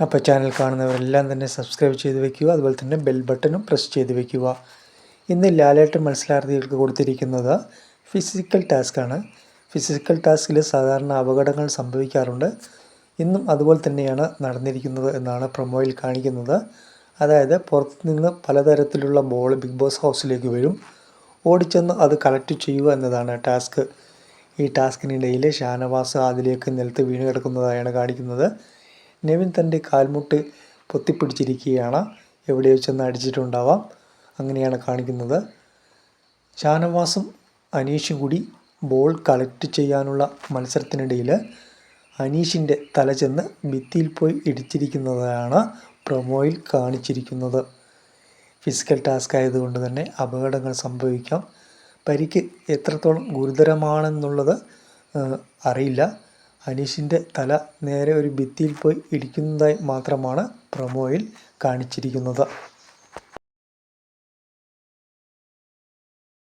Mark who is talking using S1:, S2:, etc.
S1: അപ്പോൾ ചാനൽ കാണുന്നവരെല്ലാം തന്നെ സബ്സ്ക്രൈബ് ചെയ്ത് വെക്കുക. അതുപോലെ തന്നെ ബെൽ ബട്ടണും പ്രസ് ചെയ്ത് വെക്കുക. ഇന്ന് ലാലേട്ടൻ മത്സരാർത്ഥികൾക്ക് കൊടുത്തിരിക്കുന്നത് ഫിസിക്കൽ ടാസ്ക് ആണ്. ഫിസിക്കൽ ടാസ്കിൽ സാധാരണ അപകടങ്ങൾ സംഭവിക്കാറുണ്ട്. ഇന്നും അതുപോലെ തന്നെയാണ് നടന്നിരിക്കുന്നത് എന്നാണ് പ്രൊമോയിൽ കാണിക്കുന്നത്. അതായത് പുറത്തുനിന്ന് പലതരത്തിലുള്ള ബോൾ ബിഗ് ബോസ് ഹൗസിലേക്ക് വരും. ഓടിച്ചെന്ന് അത് കളക്ട് ചെയ്യുക എന്നതാണ് ടാസ്ക് ഈ ടാസ്കിനിടയിൽ ഷാനവാസ് അതിലേക്ക് നിലത്ത് വീണ് കിടക്കുന്നതായാണ് കാണിക്കുന്നത്. നെവിൻ തന്റെ കാൽമുട്ട് പൊത്തിപ്പിടിച്ചിരിക്കുകയാണ്. എവിടെയോ ചെന്ന് അടിച്ചിട്ടുണ്ടാവാം. അങ്ങനെയാണ് കാണിക്കുന്നത്. ഷാനവാസും അനീഷും കൂടി ബോൾ കളക്ട് ചെയ്യാനുള്ള മത്സരത്തിനിടയിൽ അനീഷിന്റെ തല ചെന്ന് ഭിത്തിയിൽ പോയി ഇടിച്ചിരിക്കുന്നതാണ് പ്രൊമോയിൽ കാണിച്ചിരിക്കുന്നത്. ഫിസിക്കൽ ടാസ്ക് ആയതുകൊണ്ട് തന്നെ അപകടങ്ങൾ സംഭവിക്കാം. പരിക്ക് എത്രത്തോളം ഗുരുതരമാണെന്നുള്ളത് അറിയില്ല. അനീഷിന്റെ തല നേരെ ഒരു ഭിത്തിയിൽ പോയി ഇടിക്കുന്നതായി മാത്രമാണ് പ്രൊമോയിൽ കാണിച്ചിരിക്കുന്നത്.